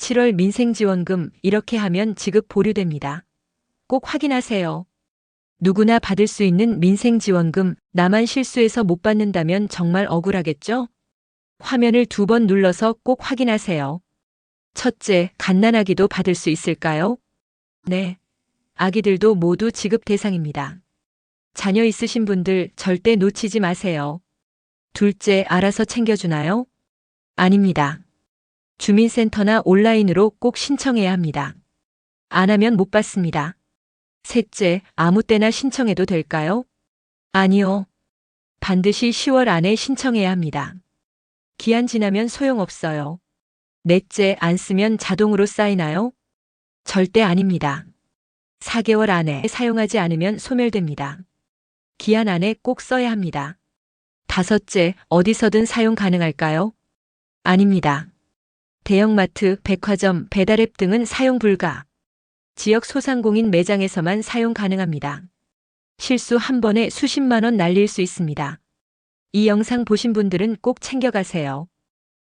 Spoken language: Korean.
7월 민생지원금 이렇게 하면 지급 보류됩니다. 꼭 확인하세요. 누구나 받을 수 있는 민생지원금 나만 실수해서 못 받는다면 정말 억울하겠죠? 화면을 두 번 눌러서 꼭 확인하세요. 첫째, 갓난아기도 받을 수 있을까요? 네. 아기들도 모두 지급 대상입니다. 자녀 있으신 분들 절대 놓치지 마세요. 둘째, 알아서 챙겨주나요? 아닙니다. 주민센터나 온라인으로 꼭 신청해야 합니다. 안 하면 못 받습니다. 셋째, 아무 때나 신청해도 될까요? 아니요. 반드시 10월 안에 신청해야 합니다. 기한 지나면 소용없어요. 넷째, 안 쓰면 자동으로 쌓이나요? 절대 아닙니다. 4개월 안에 사용하지 않으면 소멸됩니다. 기한 안에 꼭 써야 합니다. 다섯째, 어디서든 사용 가능할까요? 아닙니다. 대형마트, 백화점, 배달앱 등은 사용 불가. 지역 소상공인 매장에서만 사용 가능합니다. 실수 한 번에 수십만 원 날릴 수 있습니다. 이 영상 보신 분들은 꼭 챙겨가세요.